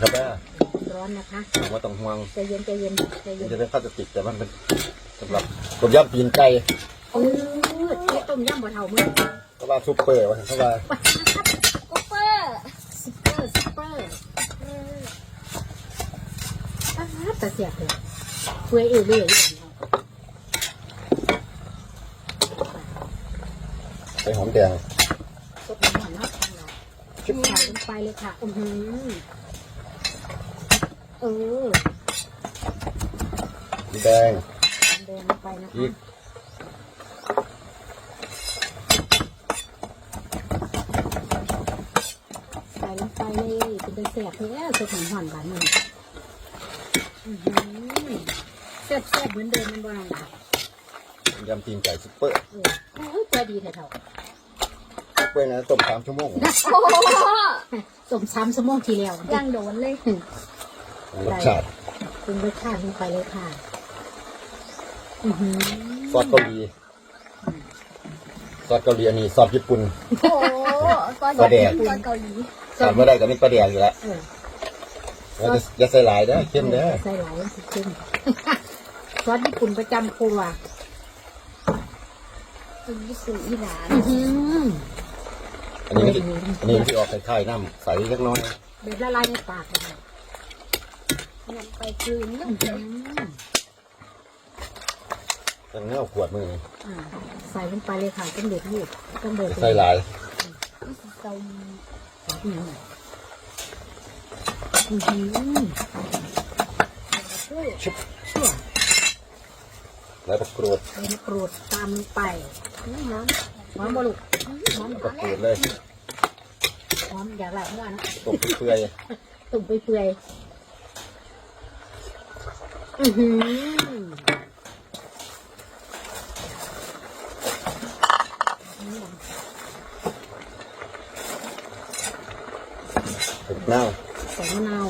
ครับแม่ร้อนนะคะผมว่าต้องห่วงใจเย็นใจเย็นใจมัเย็นนจะเป็นพลาสติกแต่มันเป็นสำหรับต้มยำปีนไก่เออเจ๊ต้มยำบ่เท่ามือเพราะว่าซุปเปอร์ว่าเพราะว่ากุ๊ปเปอร์ซุปเปอร์ซุปเปอร์ป้าดแต่เสียบเลยเพื่อเอเรื่อยใส่หอมแดงสดน้ำมันเนาะชุบใส่ลงไปเลยค่ะอือหือ เออแดงแดงลงไปนะพริคะกใส่ลงไปเลยเป็นเป็นเสียบแล้วสดหอมๆแบบนี้อือหือแซ่บๆเหมือนเดิมมันบ่นานหลายต้มยำปีนไก่ซุปเปอร์เออโอ้ยตัวดีแท้ซุปเปอร์นะต้มสามชั่วโมงโอ้โหๆสมซ้ำสมองทีแล้ว ยังโดนเลย รสชาติปรุงรสชาติลงไปเลยค่ะอือหือซอสเกาหลีซอสเกาหลีอันนี้ซอสญี่ปุ่น โอ้โหซอสปลาแดกซอสเกาหลีขาดไม่ได้ก็มีปลาแดกอยู่แล้วเออแล้วจะอย่าใส่หลายนะเข้มนะใส่หลายสิเข้มซอสญี่ปุ่นประจำครัวเป็นญี่ปุ่นอีหลานอื้อหืออันนี้มันสิอันนี้มันที่ออกคล้ายๆน้ำใสเล็กน้อยแบบละลายในปากเลยค่ะ นำไปคืนน้ำอื้อเดืหือดอตั้งแนวขวดมือนี่อ่าใส่ลงไปเลยค่ะต้องเดือดลูกต้องเดือดใส่หลายเกาหลีอือหืออื้อหือชุบชั่วแล้วก็กรูดใส่มะกรูดตามไปน้ำน้หอมบลุกหอมก็กรูดเลยหอมอย่าละว่านะต้มเปื่อยตุ่มไปเปื่อย อือหือๆถึงเน่าใส่มะนาว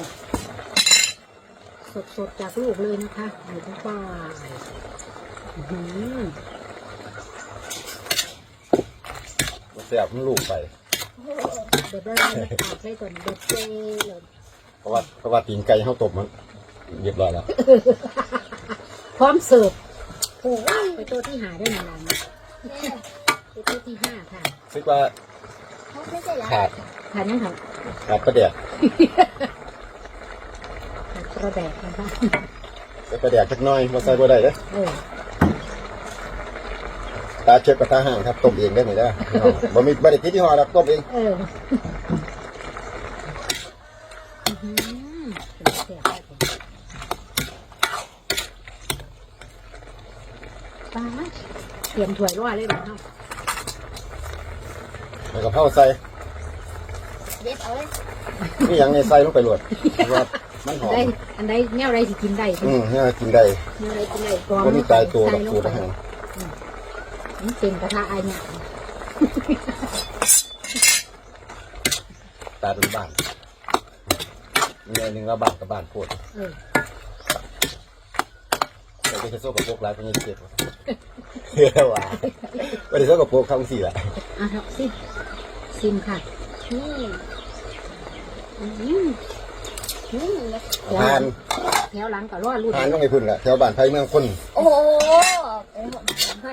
สดๆจากลูกเลยนะคะอยู่ทั้งป้าอื้อหือแซ่บมันลูกไปเดี๋ยวได้ไม่ขาดใส่ก่อนเด็ดเจเลยเพราะว่าเพราะว่าตีนไก่เขาตบมัน เรียบร้อยแล้ว พร้อมเสิร์ฟโอ้ยไปโต๊ะที่หาได้นานๆนะำแม่ไปโต๊ะที่ห้าค่ะคิดว่าเขาไม่ใช่หลานขาดทานยังค่ะขาดประเดียกขาดกระแดกนะคะแต่ประเดียกจักหน้อยมาใส่บ่ได้เด้อเออตาเช็ดกระทะห่างครับต้มเองได้ไหมเด้อพี่น้องบ่มีบ่ได้ติดที่ห่อครับต้มเอง เอออื้อหือเป็นแซ่บมากเลย ตายไหมเตรียมถ้วยรอเลยบ้างเนาะแล้วก็เผาใส่เด็ดเอาเลยนี่ยังในใส่ลงไปโหลดเพราะว่ามันหอมได้อันใดแนวใดสิกินได้อืมเนี่ยกินได้แนวใดกินได้กรองบ่มีตายตัวหรอกใส่ลสูงตรไปอาหารนี่เต็มกระทะไอ้เนี่ยตาเป็นบ้านมีอันหนึงว่าบ้านกับบ้านโพดเออ แต่ก็จะโซ่กับพวกหลายคนยังเจ็บว่ะเฮ้ยว่ะบ่ได้โซ่กับพวกคำสี่ละอะครับซิซิมค่ะนี่อืมนี่เลยทานแถวหลังก็รอดรุ่นทานต้องไปพุ่นละแถวบ้านไทยเมืองคน โอ้โหเป็นหมดใคร